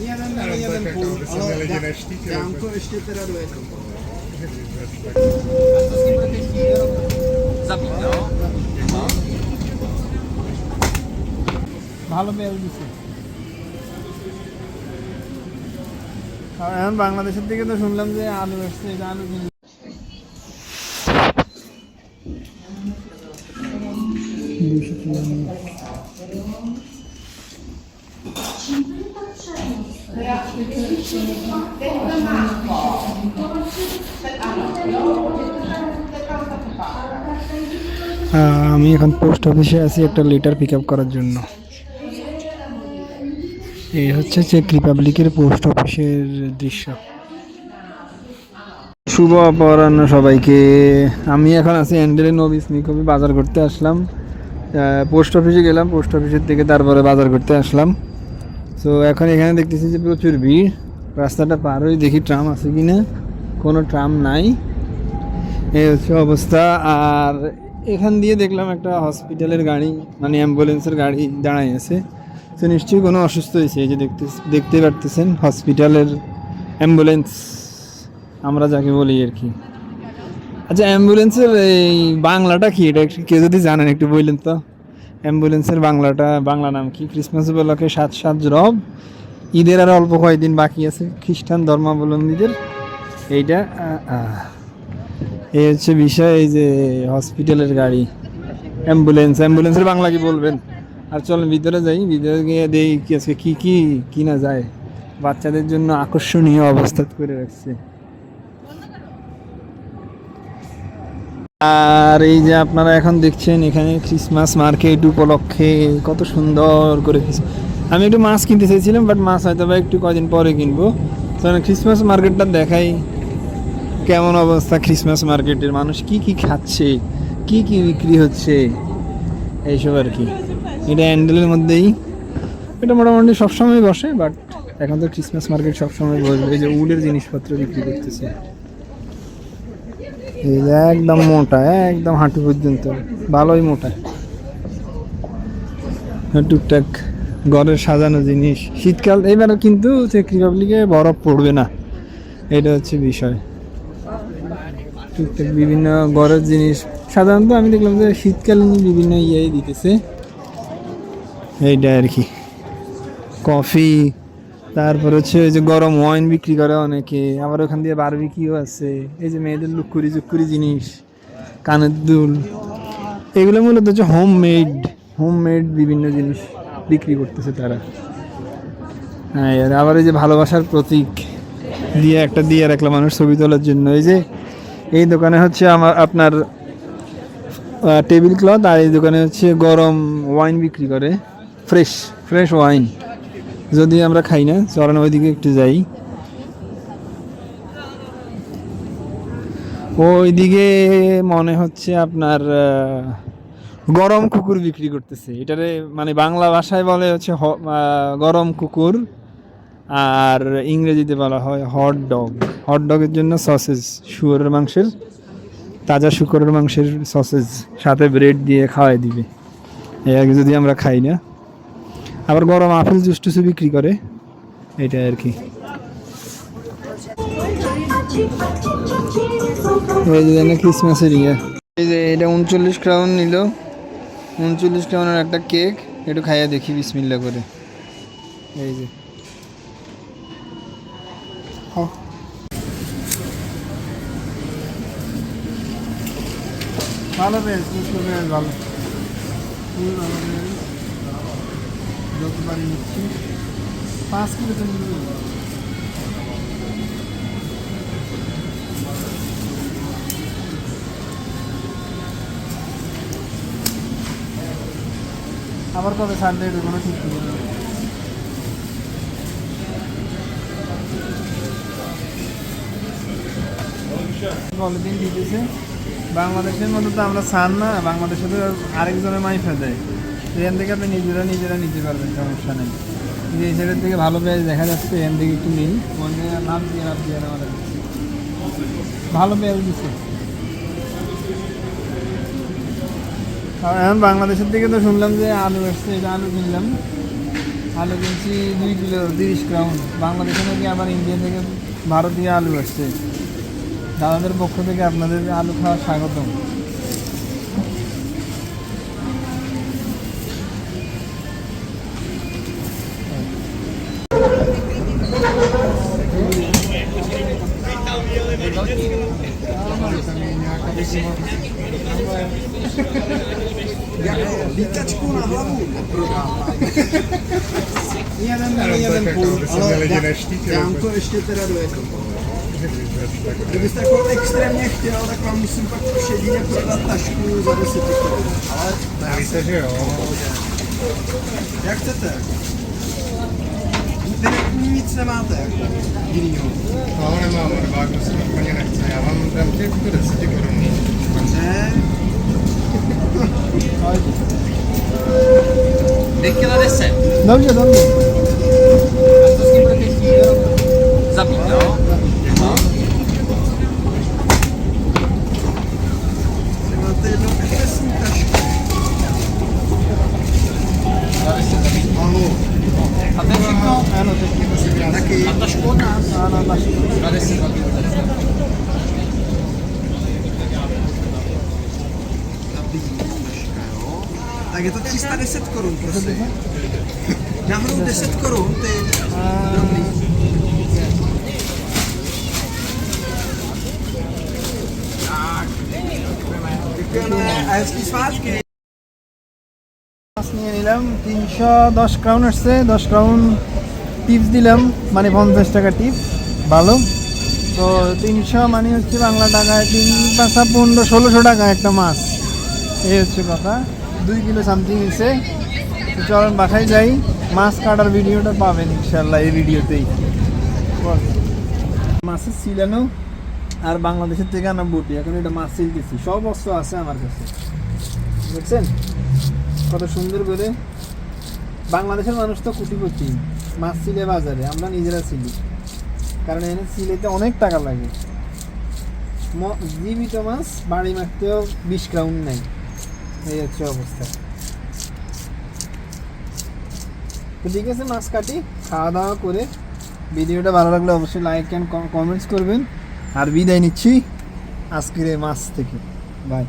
Jeden, jeden pół, ale Janko ještě teda do jednoho. A to s ním budete chtít zabít, no? ভালো পেঁয়াজ দিছে আর এখন বাংলাদেশের দিকে তো শুনলাম যে আলু আসছে এটা আলু কিনলে আমি এখন পোস্ট অফিসে আছি একটা লেটার পিক আপ করার জন্য। এই হচ্ছে চেক রিপাবলিকের পোস্ট অফিসের দৃশ্য। শুভ অপরাহ্ন সবাইকে। আমি এখন আছি অ্যান্ডেলে নবিস মিকবি বাজার করতে আসলাম। পোস্ট অফিসে গেলাম পোস্ট অফিসের থেকে তারপরে বাজার করতে আসলাম। তো এখন এখানে দেখতেছি যে প্রচুর ভিড়। রাস্তাটা পার হয়ে দেখি ট্রাম আছে কি না কোনো ট্রাম নাই। এই হচ্ছে অবস্থা। আর এখান দিয়ে দেখলাম একটা হসপিটালের গাড়ি মানে অ্যাম্বুলেন্সের গাড়ি দাঁড়ায় আছে। তো নিশ্চয়ই কোনো অসুস্থ হয়েছে। এই যে দেখতে দেখতে পারতেছেন, হসপিটালের অ্যাম্বুলেন্স। আমরা যাকে বলি আর কি। আচ্ছা অ্যাম্বুলেন্সের এই বাংলাটা কি? এটা কেউ যদি জানেন, একটু বললেন তো। অ্যাম্বুলেন্সের বাংলাটা, বাংলা নাম কি? ক্রিসমাস উপলক্ষে সাত সাত রব। ঈদের আর অল্প কয়েকদিন বাকি আছে খ্রিস্টান ধর্মাবলম্বীদের। এইটা। এই হচ্ছে বিষয়, এই যে হসপিটালের গাড়ি। অ্যাম্বুলেন্স, অ্যাম্বুলেন্সের বাংলা কি বলবেন? আর চলেন ভিতরে যাই, ভিতরে গিয়ে কি আজকে কি কি কিনা যায়। বাচ্চাদের জন্য আকর্ষণীয় অবস্থা করে রাখছে। আর এই যে আপনারা এখন দেখছেন এখানে ক্রিসমাস মার্কেট উপলক্ষে কত সুন্দর করে আমি একটু মাছ কিনতে চাইছিলাম বাট মাছ হয়তো বা একটু কদিন পরে কিনবো। তো ক্রিসমাস মার্কেটটা দেখাই, কেমন অবস্থা ক্রিসমাস মার্কেটের মানুষ কি কি খাচ্ছে? কি কি বিক্রি হচ্ছে? এইসব আর কি। এটা হ্যান্ডেলের মধ্যেই। এটা মোটামুটি সবসময় বসে বাট এখন তো ক্রিসমাস মার্কেট সবসময় বসবে। এই যে উলের জিনিসপত্র বিক্রি করতেছে। একদম মোটা, একদম হাঁটু পর্যন্ত। ভালোই মোটা। আর টুকটাক ঘরের সাজানো জিনিস। শীতকাল এবারে কিন্তু চেক রিপাবলিকে বরফ পড়বে না। এটা হচ্ছে বিষয়। টুকটাক বিভিন্ন ঘরের জিনিস। সাধারণত আমি দেখলাম যে শীতকালীন বিভিন্ন ইয়ে দিতেছে। এইটা আর কি। কফি তারপর হচ্ছে ওই যে গরম ওয়াইন বিক্রি করে অনেকে, আবার ওখান দিয়ে বারবিকিও আছে। এই যে মেয়েদের লুকুরি জুকুরি জিনিস, কানের দুল। এগুলো মূলত হচ্ছে হোম মেড হোম মেড বিভিন্ন জিনিস বিক্রি করতেছে তারা। হ্যাঁ আর আবার এই যে ভালোবাসার প্রতীক দিয়ে একটা দিয়ে রাখলাম মানুষ ছবি তোলার জন্য। এই যে, এই দোকানে হচ্ছে আমার, আপনার টেবিল ক্লথ আর এই দোকানে হচ্ছে গরম ওয়াইন বিক্রি করে। Fresh fresh wine. যদি আমরা খাই না, চলেন ওইদিকে একটু যাই। ওইদিকে মনে হচ্ছে আপনার গরম কুকুর বিক্রি করতেছে। এটারে মানে বাংলা ভাষায় বলে হচ্ছে গরম কুকুর, আর ইংরেজিতে বলা হয় হট ডগ হট ডগের জন্য সসেজ শুয়োরের মাংসের, তাজা শুকরের মাংসের সসেজ সাথে ব্রেড দিয়ে খাওয়াই দিবে। এই আগে যদি আমরা খাই না। আবার গরম আপেল জুস টুসু বিক্রি করে। এটা আর কি। ক্রিসমাসের ইয়ে। এই যে এটা উনচল্লিশ ক্রাউন নিল। উনচল্লিশ ক্রাউনের একটা কেক একটু খাইয়া দেখি, বিসমিল্লা করে। এই যে। ভালো বেশ ভালো। ভালো বেশ যতবারই নিচ্ছি, পাঁচ কিলো তো আবার কবে ছাড় দেবে কোনো ঠিক নেই পলিথিন দিতেছে। বাংলাদেশের মধ্যে তো আমরা ছাড় না, বাংলাদেশে তো আরেকজনের মাইফা দেয়। এখান থেকে আপনি নিজেরা নিজেরা নিতে পারবেন, সমস্যা নেই। কিন্তু এই সাইডের থেকে ভালো পেঁয়াজ দেখা যাচ্ছে, এখান থেকে একটু নিন লাভ দিয়ে লাভ দিয়ে যাচ্ছে ভালো পেঁয়াজ দিচ্ছে এখন বাংলাদেশের থেকে তো শুনলাম যে আলু আসছে, এটা আলু কিনলাম। আলু কিনছি দুই কিলো, তিরিশ গ্রাম। বাংলাদেশে নাকি আবার ইন্ডিয়া থেকে ভারতীয় আলু আসছে। দাদাদের পক্ষ থেকে আপনাদের আলু খাওয়া স্বাগতম। Výtačku na hlavu neprodává. jeden, jeden půl, ale dá, dám to ještě teda do jednoho. Kdybyste jako extrémně chtěl, tak vám musím pak už jedině prodat tašku za 10 korun. Ale Víte, že jo? jak chcete. Vy ne- nic nemáte jako jinýho. No, nemám, rybák prostě úplně nechce. Já vám dám těch tu 10 korun. Ne, Dvě kila deset. Dobře, dobře. A co s tím budete chtít zabít, jo? No. že máte jednou efesní tašku. Za deset zabít. Ano, A to je všechno? Ano, teď taky. A tašku od nás? ano. Nabíjí taška, jo. Tak je to 310 korun, prosím. Nahoru 10 korun, ty. Dobrý. Tak. Děkujeme a hezký svátky. মাছ নিয়ে নিলাম, তিনশো দশ crown আসছে, দশ crown tips দিলাম মানে পঞ্চাশ টাকা টিপস ভালো। তো তিনশো মানে হচ্ছে বাংলা টাকায় তিন পাঁচা পনেরো, ষোলোশো টাকা একটা মাছ। এই হচ্ছে কথা। দুই কিলো সামথিং এসে তো চলেন, বাসায় যাই। মাছ কাটার ভিডিওটা পাবেন ইনশাল্লাহ এই ভিডিওতেই। মাছের সিলানো আর বাংলাদেশের থেকে আনা বটি। এখন এটা মাছ সিলতেছি সব অস্ত্র আছে আমার কাছে। বুঝছেন? কত সুন্দর করে। বাংলাদেশের মানুষ তো কুটিপতি মাছ ছিলে বাজারে, আমরা নিজেরা ছিলি কারণ এখানে সিলেতে অনেক টাকা লাগে। জীবিত মাছ বাড়ি মারতেও বিশ ক্রাউন নেই এই হচ্ছে অবস্থা। ঠিক আছে, মাছ কাটি, খাওয়া দাওয়া করে ভিডিওটা ভালো লাগলে অবশ্যই লাইক অ্যান্ড কমেন্টস করবেন। আর বিদায় নিচ্ছি আজকের এই মাছ থেকে। বাই